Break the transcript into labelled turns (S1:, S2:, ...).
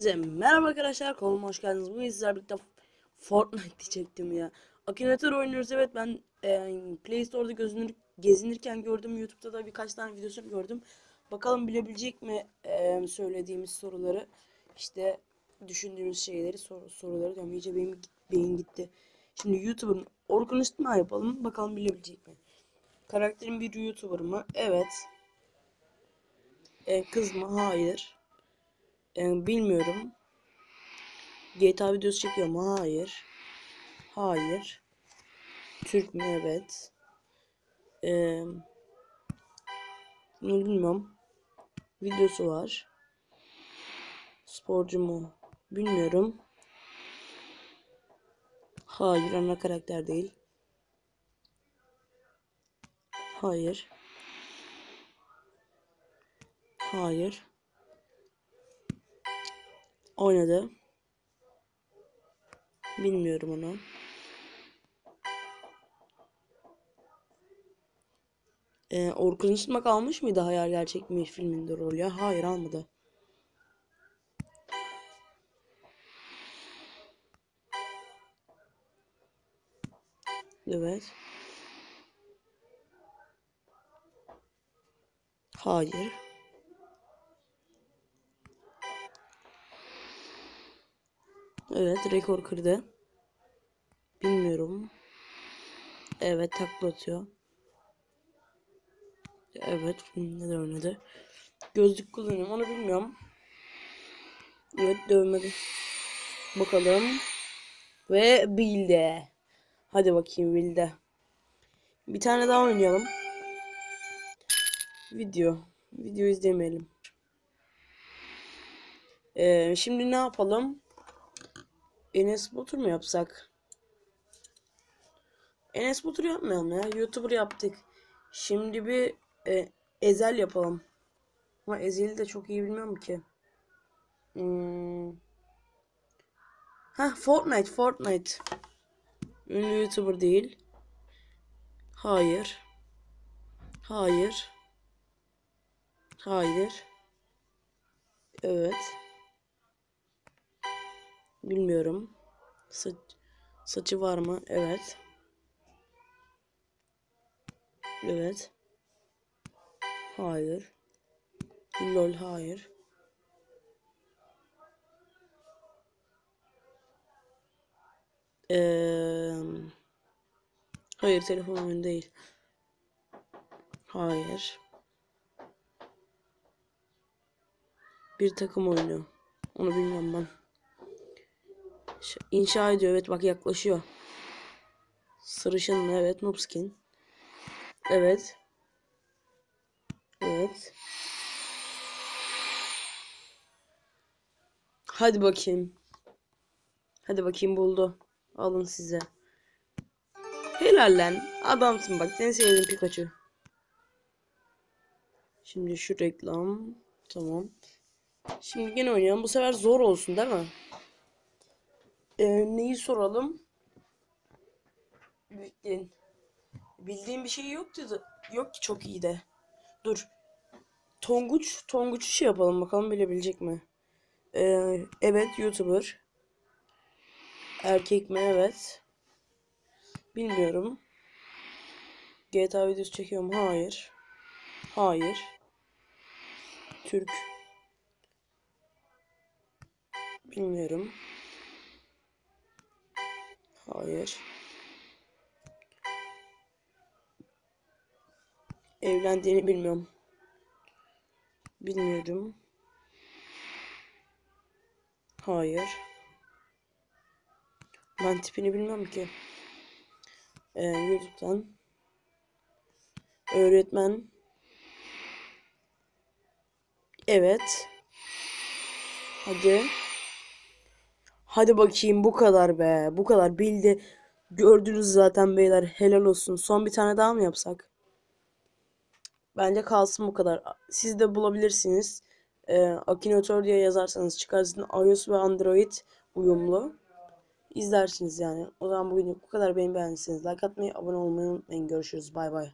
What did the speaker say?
S1: Size merhaba arkadaşlar kanalıma hoş geldiniz. Bugün sizlerle birlikte Fortnite diyecektim ya. Akinator oynuyoruz evet ben e, Play Store'da gözünür, gezinirken gördüm. Youtube'da da birkaç tane videosunu gördüm. Bakalım bilebilecek mi e, söylediğimiz soruları. işte düşündüğümüz şeyleri sor, soruları diyorum. İyice benim beyin gitti. Şimdi YouTuber'ın Orkun Üstüma yapalım. Bakalım bilebilecek mi? Karakterin bir YouTuber mı? Evet. E, kız mı? Hayır. Yani bilmiyorum. GTA videosu çekiyor mu? Hayır. Hayır. Türk mü? Evet. Ee, bunu bilmiyorum. Videosu var. Sporcu mu? Bilmiyorum. Hayır ana karakter değil. Hayır. Hayır. Oynadı. Bilmiyorum onu. Ee, Orkun Işıtmak almış mıydı Hayal Gerçek mi filminde rol ya? Hayır almadı. Evet. Hayır. Evet rekor kırdı. Bilmiyorum. Evet takla atıyor. Evet filmde de oynadı. Gözlük kullanıyorum onu bilmiyorum. Evet dövmedi. Bakalım. Ve bildi. Hadi bakayım bildi. Bir tane daha oynayalım. Video. Video izlemeyelim. Ee, şimdi ne yapalım? Enes Batur mu yapsak? Enes Batur yapmayalım ya. YouTuber yaptık. Şimdi bir e, Ezel yapalım. Ama Ezel'i de çok iyi bilmiyorum ki. Hmm. Heh Fortnite, Fortnite. Ünlü YouTuber değil. Hayır. Hayır. Hayır. Evet. Bilmiyorum. Saç, saçı var mı? Evet. Evet. Hayır. Lol hayır. Ee, hayır telefon değil. Hayır. Bir takım oyunu. Onu bilmem ben. İnşa ediyor. Evet bak yaklaşıyor. Sarışın evet Noobskin. Evet. Evet. Hadi bakayım. Hadi bakayım buldu. Alın size. Helal lan. Adamsın bak. Seni sevdim Pikachu. Şimdi şu reklam. Tamam. Şimdi yine oynayalım. Bu sefer zor olsun değil mi? Ee, neyi soralım? Bildiğin. Bildiğim bir şey yoktu da. Yok ki çok iyi de. Dur. Tonguç. Tonguç'u şey yapalım bakalım bilebilecek mi? Ee, evet YouTuber. Erkek mi? Evet. Bilmiyorum. GTA videosu çekiyorum. Hayır. Hayır. Türk. Bilmiyorum. Hayır. Evlendiğini bilmiyorum. Bilmiyorum. Hayır. Ben tipini bilmem ki. Ee, YouTube'dan. Öğretmen. Evet. Hadi. Hadi bakayım bu kadar be. Bu kadar bildi. Gördünüz zaten beyler. Helal olsun. Son bir tane daha mı yapsak? Bence kalsın bu kadar. Siz de bulabilirsiniz. Ee, Akinator diye yazarsanız çıkar. Sizin iOS ve Android uyumlu. İzlersiniz yani. O zaman bugün bu kadar. Beni beğendiyseniz like atmayı, abone olmayı unutmayın. Görüşürüz. Bay bay.